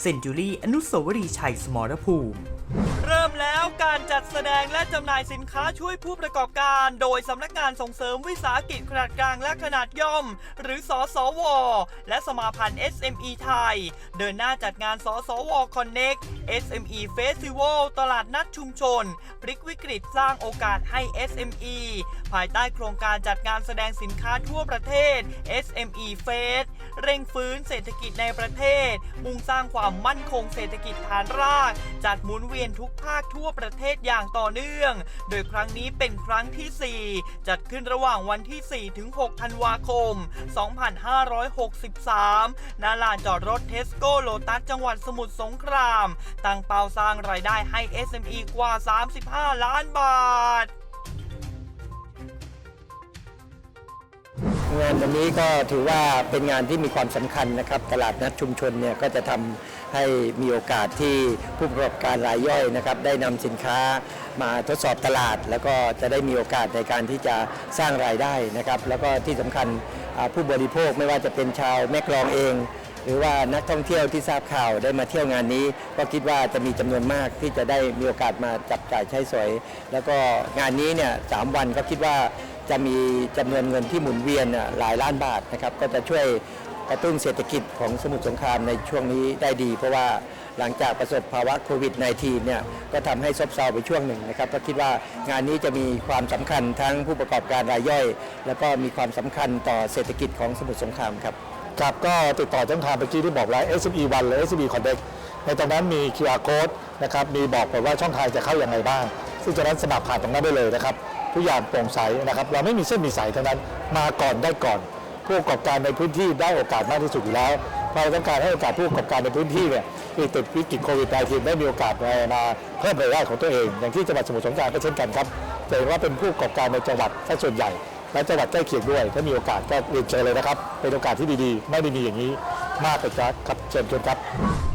เซนจูรี่อนุสาวรีย์ชัยสมรภูมิ เริ่มแล้วการจัดแสดงและจำหน่ายสินค้าช่วยผู้ประกอบการ โดยสำนักงานส่งเสริมวิสาหกิจขนาดกลางและขนาดย่อม หรือสสวและสมาพันธ์ SME ไทย เดินหน้าจัดงานสสว Connect SME Festival ตลาดนัดชุมชน พลิกวิกฤตสร้างโอกาสให้ SME ภายใต้โครงการจัดงานแสดงสินค้าทั่วประเทศ SME Fest เร่งฟื้นเศรษฐกิจในประเทศ มุ่งสร้างความมั่นคงเศรษฐกิจฐานราก จัดหมุนเวียนทุกภาคทั่วประเทศอย่างต่อเนื่อง โดยครั้งนี้เป็นครั้งที่ 4 จัดขึ้นระหว่างวันที่ 4 ถึง 6 ธันวาคม 2563ณลานจอดรถเทสโก้โลตัสจังหวัดสมุทรสงคราม ตั้งเป้าสร้างรายได้ให้ SME กว่า 35 ล้านบาท งานวันนี้ก็ถือว่าเป็นงานที่มีความสำคัญนะครับ ตลาดนัดชุมชนเนี่ยก็จะทำให้มีโอกาสที่ผู้ประกอบการรายย่อยนะครับ ได้นำสินค้ามาทดสอบตลาด แล้วก็จะได้มีโอกาสในการที่จะสร้างรายได้นะครับ แล้วก็ที่สำคัญผู้บริโภคไม่ว่าจะเป็นชาวแม่กลองเอง หรือว่านักท่องเที่ยวที่ทราบข่าวได้มาเที่ยวงานนี้ ก็คิดว่าจะมีจำนวนมากที่จะได้มีโอกาสมาจับจ่ายใช้สอย แล้วก็งานนี้เนี่ยสามวันก็คิดว่า จะมีจำนวนเงินที่หมุนเวียนหลายล้านบาทนะครับ ก็จะช่วยกระตุ้นเศรษฐกิจของสมุทรสงครามในช่วงนี้ได้ดี เพราะว่าหลังจากประสบภาวะโควิด -19 เนี่ยก็ทำให้ซบเซาไปช่วงหนึ่งนะครับก็คิดว่างานนี้จะมีความสำคัญทั้งผู้ประกอบการรายย่อย แล้วก็มีความสำคัญต่อเศรษฐกิจของสมุทรสงครามครับครับก็ติดต่อช่องทางเมื่อกี้ที่บอกแล้ว SME 1หรือ SME Connect ในตรงนั้นมี QR code นะครับมีบอกไปว่าช่องทางจะเข้าอย่างไรบ้าง ซึ่งจากนั้นสมัครผ่านตรงนั้นได้เลยนะครับ ทุกอย่างโปร่งใสนะครับ เราไม่มีเส้นมีสายทั้งนั้นมาก่อนได้ก่อน ผู้ประกอบการในพื้นที่ได้โอกาสมากที่สุดอยู่แล้วเราต้องการให้โอกาสผู้ประกอบการในพื้นที่เนี่ยที่ติดวิกฤตโควิด -19 ได้มีโอกาสมาเพิ่มรายได้ของตัวเอง อย่างที่จังหวัดสมุทรสงครามก็เช่นกันครับจะเห็นว่าเป็นผู้ประกอบการในจังหวัดซะส่วนใหญ่ และจังหวัดใกล้เคียงด้วย ถ้ามีโอกาสก็เรียนเชิญเลยนะครับ เป็นโอกาสที่ดีๆ ไม่ได้มีอย่างนี้มากเลยครับครับเชิญชวนครับ